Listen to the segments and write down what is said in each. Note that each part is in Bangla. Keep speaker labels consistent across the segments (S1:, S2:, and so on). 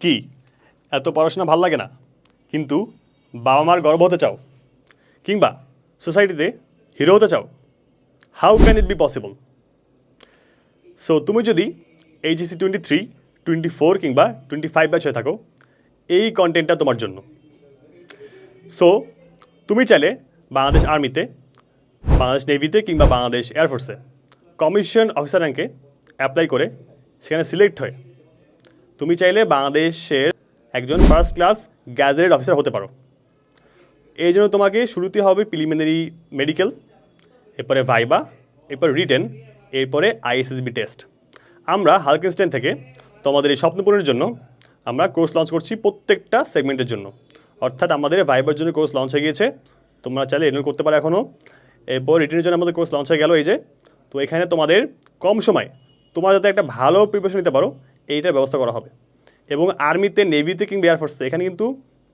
S1: কি? এত পড়াশোনা ভালো লাগে না। কিন্তু বাবা মার গর্ব হতে চাও। কিংবা সোসাইটিতে হিরো হতে চাও। How can it be possible so তুমি যদি HSC twenty three twenty four কিংবা টোয়েন্টি ফাইভ ব্যাচ হয়ে থাকো, এই কন্টেন্টটা তোমার জন্য। সো তুমি চাইলে বাংলাদেশ আর্মিতে বাংলাদেশ নেভিতে কিংবা বাংলাদেশ এয়ারফোর্সে কমিশন অফিসার র্যাঙ্কে অ্যাপ্লাই করে সেখানে সিলেক্ট হয়ে তুমি চাইলে বাংলাদেশের একজন ফার্স্ট ক্লাস গ্যাজেটেড অফিসার হতে পারো। এই জন্য তোমাকে শুরুতে হবে প্রিলিমিনারি মেডিকেল এরপরে ভাইবা এরপর রিটেন এরপরে আইএসএসবি টেস্ট আমরা হালকেনস্টেন থেকে তোমাদের এই স্বপ্ন পূরণের জন্য আমরা কোর্স লঞ্চ করছি প্রত্যেকটা সেগমেন্টের জন্য। অর্থাৎ আমাদের ভাইবার জন্য কোর্স লঞ্চ হয়ে গিয়েছে। তোমরা চাইলে এনরোল করতে পারো এখনও এরপর রিটেনের জন্য আমাদের কোর্স লঞ্চ হয়ে গেল এই যে। তো এখানে তোমাদের কম সময় তোমরা যাতে একটা ভালো প্রিপারেশন নিতে পারো এইটার ব্যবস্থা করা হবে। এবং আর্মিতে নেভিতে কিংবা এয়ারফোর্সে এখানে কিন্তু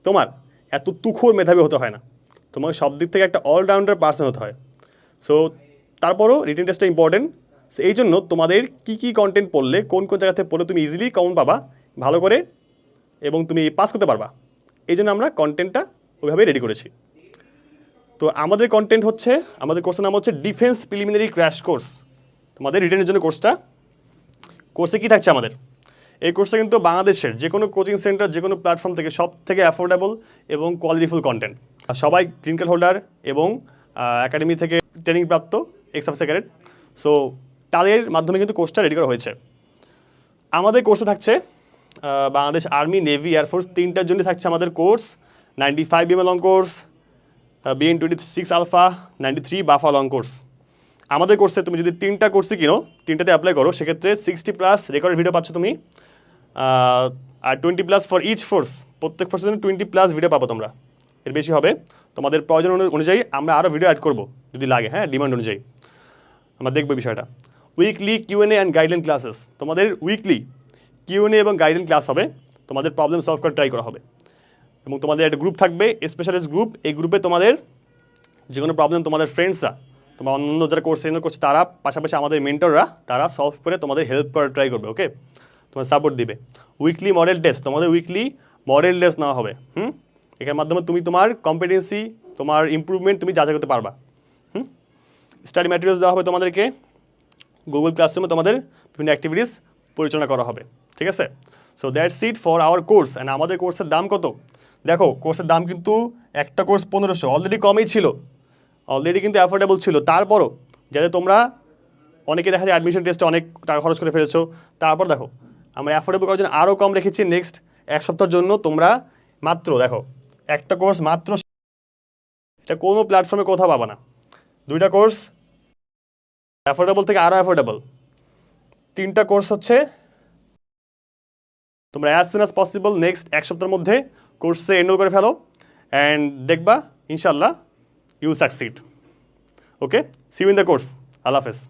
S1: তোমার এত তুখোর মেধাবী হতে হয় না। তোমাকে সব দিক থেকে একটা অলরাউন্ডার পার্সন হতে হয়। সো তারপরও রিটেন টেস্টটা ইম্পর্টেন্ট সো এই জন্য তোমাদের কী কী কন্টেন্ট পড়লে, কোন কোন জায়গাতে পড়লে তুমি ইজিলি কমন পাবা, ভালো করে, এবং তুমি পাস করতে পারবা, এই জন্য আমরা কন্টেন্টটা ওইভাবেই রেডি করেছি। তো আমাদের কন্টেন্ট হচ্ছে, আমাদের কোর্সের নাম হচ্ছে ডিফেন্স প্রিলিমিনারি ক্র্যাশ কোর্স তোমাদের রিটেনের জন্য কোর্সটা কোর্সে কী থাকছে আমাদের? এই কোর্সটা কিন্তু বাংলাদেশের যে কোনো কোচিং সেন্টার যে কোনো প্ল্যাটফর্ম থেকে সব থেকে অ্যাফোর্ডেবল এবং কোয়ালিটিফুল কন্টেন্ট সবাই গ্রিন কার্ড হোল্ডার এবং একাডেমি থেকে ট্রেনিং প্রাপ্ত এক্স ক্যাডেট সো তাদের মাধ্যমে কিন্তু কোর্সটা রেডি করা হয়েছে। আমাদের কোর্সে থাকছে বাংলাদেশ আর্মি নেভি এয়ারফোর্স তিনটার জন্য থাকছে আমাদের course ninety five M long course BN twenty six alpha ninety three BAFA long course আমাদের কোর্সে তুমি যদি তিনটা কোর্সে কিনো, তিনটাতে অ্যাপ্লাই করো, সেক্ষেত্রে সিক্সটি প্লাস রেকর্ডেড ভিডিও পাচ্ছ তুমি আর twenty plus for each force প্রত্যেক ফোর্সের জন্য টোয়েন্টি প্লাস ভিডিও পাবো তোমরা। এর বেশি হবে। তোমাদের প্রয়োজন অনু- অনুযায়ী আমরা আরও ভিডিও অ্যাড করব, যদি লাগে হ্যাঁ ডিমান্ড অনুযায়ী। আমরা দেখব বিষয়টা। Weekly Q and A and guideline classes তোমাদের উইকলি কিউএনএ এবং গাইডলাইন ক্লাস হবে, তোমাদের প্রবলেম সলভ করে ট্রাই করা হবে। এবং তোমাদের একটা গ্রুপ থাকবে স্পেশালিস্ট গ্রুপ এই গ্রুপে তোমাদের যে কোনো প্রবলেম তোমাদের ফ্রেন্ডসরা তোমার অন্য যারা কোর্স ট্রেনার করছে, তারা পাশাপাশি আমাদের মেন্টররা তারা সলভ করে তোমাদের হেল্প করার ট্রাই করবে ওকে তোমার সাপোর্ট দিবে। উইকলি মডেল টেস্ট তোমাদের উইকলি মডেল টেস্ট নেওয়া হবে, হুম? এখানের মাধ্যমে তুমি তোমার কম্পিটেন্সি তোমার ইমপ্রুভমেন্ট তুমি যাচাই করতে পারবা, হুম? স্টাডি ম্যাটেরিয়ালস দেওয়া হবে তোমাদেরকে। গুগল ক্লাসরুমে তোমাদের বিভিন্ন অ্যাক্টিভিটিস পরিচালনা করা হবে, ঠিক আছে? So that's it for our course and আমাদের কোর্সের দাম কত? দেখো কোর্সের দাম কিন্তু একটা কোর্স পনেরোশো অলরেডি কমই ছিল। অলরেডি কিন্তু অ্যাফোর্ডেবল ছিল। তারপরও যাতে তোমরা অনেকে দেখা যায় অ্যাডমিশন টেস্টে অনেক টাকা খরচ করে ফেলেছো। তারপর দেখো, আমরা অ্যাফোর্ডেবল করার জন্য আরও কম রেখেছি। নেক্সট এক সপ্তাহের জন্য তোমরা মাত্র দেখো, একটা কোর্স মাত্র এটা কোনো প্ল্যাটফর্মে কোথাও পাবা না। দুইটা কোর্স অ্যাফোর্ডেবল থেকে আরও অ্যাফোর্ডেবল তিনটা কোর্স হচ্ছে, তোমরা as soon as possible next এক সপ্তাহের মধ্যে কোর্সে এনরোল করে ফেলো। অ্যান্ড দেখবা ইনশাল্লাহ you succeed. Okay? See you in the course. Allah Hafiz.